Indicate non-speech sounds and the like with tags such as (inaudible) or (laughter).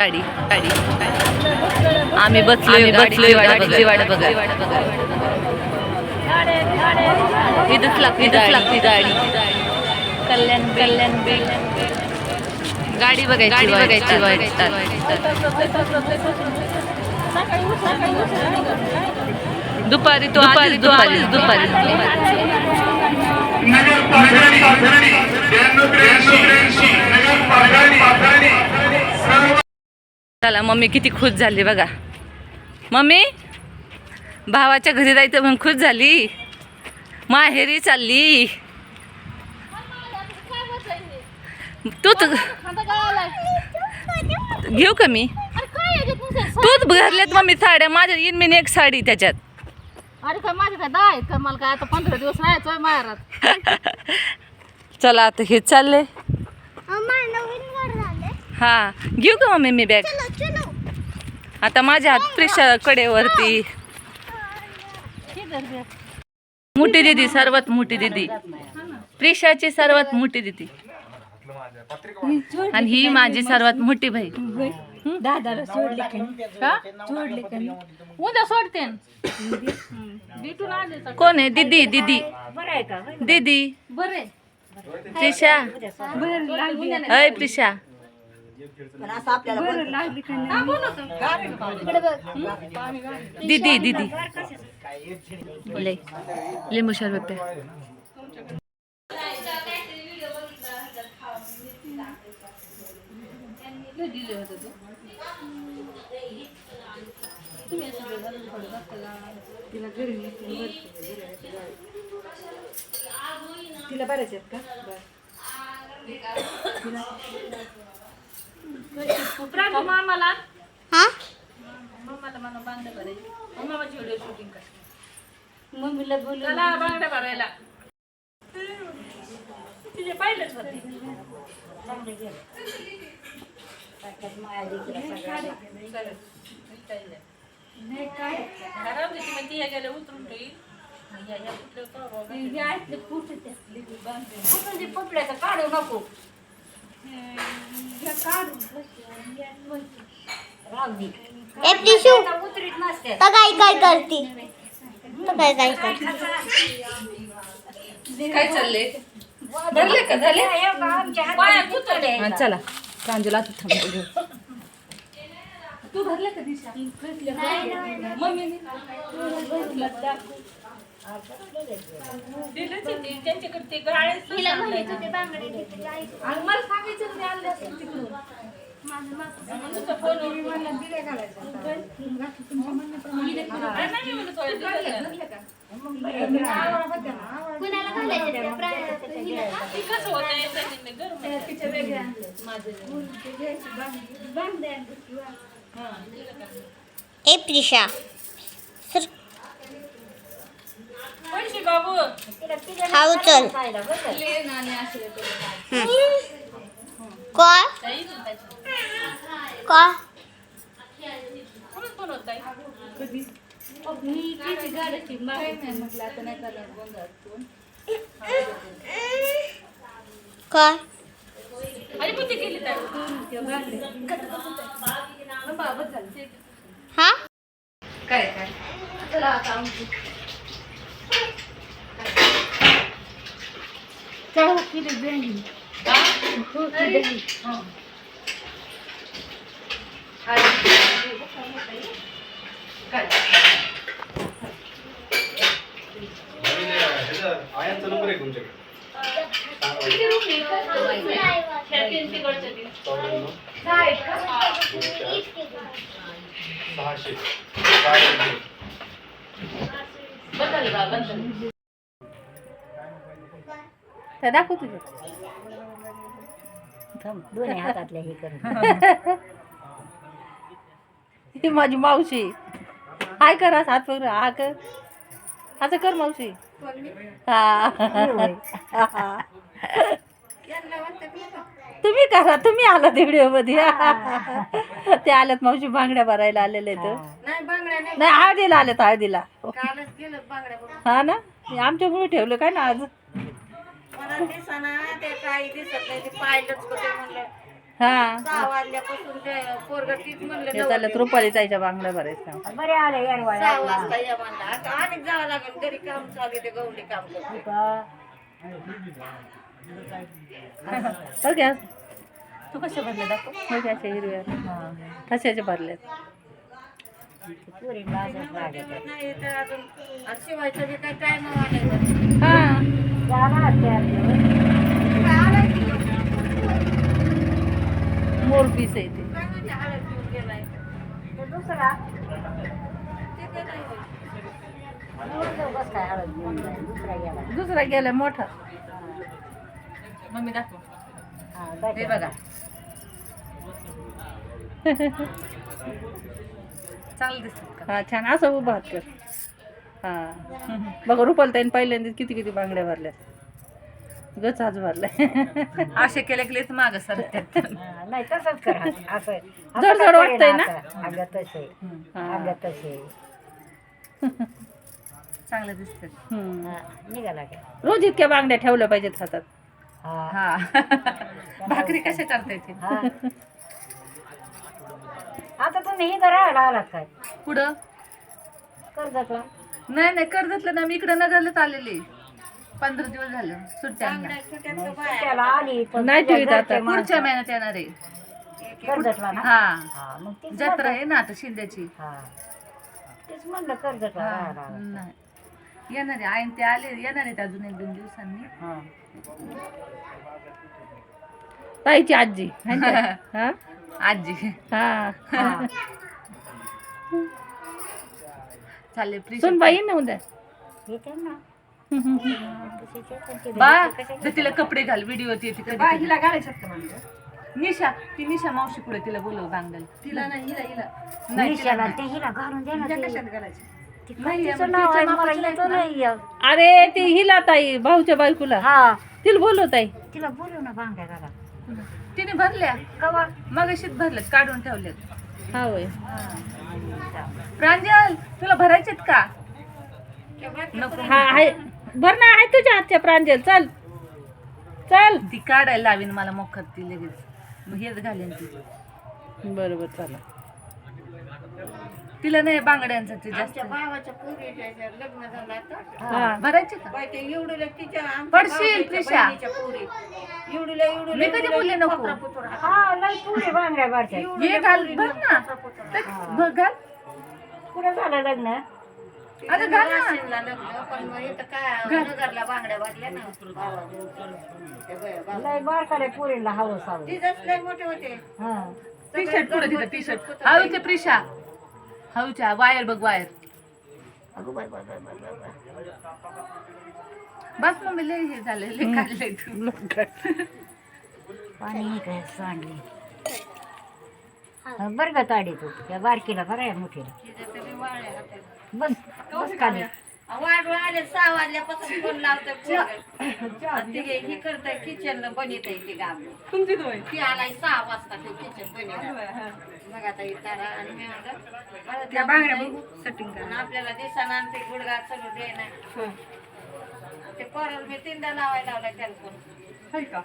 गाडी गाडी. आम्ही बसलोय बसलोय गाडीची वाट बघा इथंच लागते इथंच लागते गाडी. कल्याण कल्याण गाडी बघायची गाडी बघायची वाईट दुपारी तो दुपारी दुपारी दुपारी नगर त्र्याऐंशी नगर सर्व चला मम्मी किती खुश झाली बघा. मम्मी भावाच्या घरी जायचं म्हणून खुश झाली. माहेरी चालली. तूच घेऊ का मी? तूच भरल्यात मम्मी साड्या. माझ्या येईन मी एक साडी त्याच्यात. अरे काय माझे काय दहा आहेत? का मला काय आता पंधरा दिवस राहायचंय माहेरात. (laughs) चला आता हे चालले हा घेऊ का मम्मी मी बॅग आता माझ्या हात प्रेशर कडेवरती मोठी दिदी सर्वात मोठी दिदी. प्रिशाची सर्वात मोठी दिदी. आणि ही माझी सर्वात मोठी बहीण. दादाला सोडले का? सोडले का उद्या सोडते. भेटून आले तर. कोण आहे? दिदी दिदी. दिदी. बरे प्रिशा. अय प्रिशा. दीदी दीदी. ले ले मुशाल पे तिला बऱ्याच का? बरं. तिला प्राजू मामाला. हा? मामाला म्हणा बांगड्या भरायची मामाची व्हिडिओ शूटिंग कर. मम्मीला बोलू चला बांगड्या भरायला. तिचे पाहिलेच होते. घरावर तिची मग ती ह्या गेल्या उतरून ठेवी. ह्या ह्या कुठल्या पपड्याचं काढू नको. ए प्रिशू तर काय काय करते? तर काय काय करते? काय भरले का? झाले? हा, चला. प्रांजूला थांबतो घेऊ. तू भरलं का दिशा? मम्मी दिलं ते ते- त्यांच्याकडे ते गाळेच आणि मला सांगायचं ना ते आणले असतील तिकडून. नुसतं फोनवर मला दिल्या घालायचं अरे नाही मी म्हणत होते, का? ती कसं. ए प्रिशा. सर खाऊ चल. काय. काय? काय. हा? काय काय? आयांचा नंबर आहे तुमच्याकडे चौऱ्याण्णव सहाशे. दाखव तुझं. दोन्ही हातातल्या हे करून. ही माझी मावशी. हाय कर असं हात हा कर. असं कर मावशी. हा. तुम्ही करा तुम्ही आलात व्हिडिओमध्ये. ते आल्यात मावशी बांगड्या भरायला आलेले तर नाही हळदीला आलेत हळदीला. हा ना? आमच्यामुळे ठेवलं काय ना आज? मला दिसना ते काही दिसत नाही ते पाहिलंच कुठे म्हणलं. हा. सहा वाजल्यापासून ते पोरगं तीच म्हणलं हे चाललं रुपाली ताईच्या बांगड्या भरायच्या बरे आले येरवाळे सहा वाजता या म्हणलं. आता अनेक जावं लागेल घरी काम चालू ते गवंडी काम करतो. हो घ्या तू कसे भरले दाखव? हो घ्या अशा हिरव्या. ठशाचे भरलेत? नाही तर अजून आज शिवायचं बी काही टाइम हा. मोर पीस आहे ते. दुसरा. दुसरा गेला दुसरा गेला मोठा. मम्मी दाखव हा बघा. चांगलं दिसतात का? हा छान. असं उभा कर. हा. बघा रुपाल ताईने पहिल्यांदा किती किती बांगड्या भरल्यात. गच आज भरलाय. असे केले की माग सरतात हा, नाही तसंच कर. असं जड जड वाटतंय ना? अगं तसे. हा. अगं तसे. चांगलं दिसतात. हा, निघाला काय रोज इतक्या बांगड्या ठेवल्या पाहिजेत हातात. हा. हा. भाकरी कशा करता येते हा. आता तुम्ही इथं राहायला आलात काय? पुढं कर्जतला. नाही नाही कर्जतलं ना मी इकडे नगरलाच आलेली पंधरा दिवस झाले त्याला आली पण नाही ठेवीत आता. पुढच्या महिन्यात येणार आहे. कर्जतला ना? हा. हा मग तीच जत्रा आहे ना आता शिंद्याची. हा. तेच म्हणलं कर्जतला हा, राहायला आलात. नाही. येणार आहे. आईन ते आले येणार आहेत अजून एक दोन दिवसांनी. हा. ताईची आजी? हा. (laughs) आजी. हा हा. (laughs) चालले सुन बाई ना. उद्या बा? जर तिला कपडे घाल व्हिडिओ येते कधी कधी. निशा ती निशा मावशी पुढे तिला बोलव बांगल तिला नाही हिला हिला. नाही, तिला नाही. हिला नाही, तिचं नाव आहे मला येतं नाही. अरे ती हिला ताई भाऊच्या बायकोला. हा. तिला बोलव ताई. तिला बोलू ना भांग्या घाला. तिने भरल्या? कवा? मग भरल्यात काढून ठेवल्यात. हा होय. प्रांजल तुला भरायचेत का? हा आहे. बर ना आहे तुझ्या हातच्या प्रांजल. चल. चल. ती काढायला लावीन मला मोखत ती लगेच. मग हेच घालेन ती. बरोबर चला. तिला नाही बांगड्यांचं ते जास्त. आमच्या भावाच्या पोरीच्या ह्याच्यात लग्न झालं आता. हा भरायचे का? बाई ते एवढीला तिच्या आमच्या पडशील, भावाच्या प्रिशा. बहिणीच्या पोरी. मी कधी बोलले नको? हा लय पुरे भांग्या भरते हे घाल भर ना. तर भर घाल. पुढे झालं लग्न? अगं घाल ना. वाशिमला लग्न पण मग इथं काय नगरला बांगड्या भरल्या ना? ते बाया, बाया. लय बारकाले पुरीला हवं सावं. तिथंच लय मोठे होते. हा. टी शर्ट पुढे तिथं? टी शर्ट हळूचे प्रिशा. हळूच्या वायर बघ वायर. बस मग लय हे झालं लय काढलंय तू. (laughs) पाणी काय सांडली बरं का ताडी तू त्या बारकीला बरं आहे मोठीला. बस बस खाली. वाढून आले सहा वाजल्यापासून फोन लावतोय ते हे करताय किचन बनित आहे ते काम. तुमची दोय ती आलाय सहा वाजता ते किचन बनित मग आता इतारा आणि मी म्हणलं मला त्या बांगड्या बघू सेटिंग आणि आपल्याला दिसाना ते गुडगा सगळं दे नाही ते परत मी तीनदा लावायला लावला त्याला फोन का?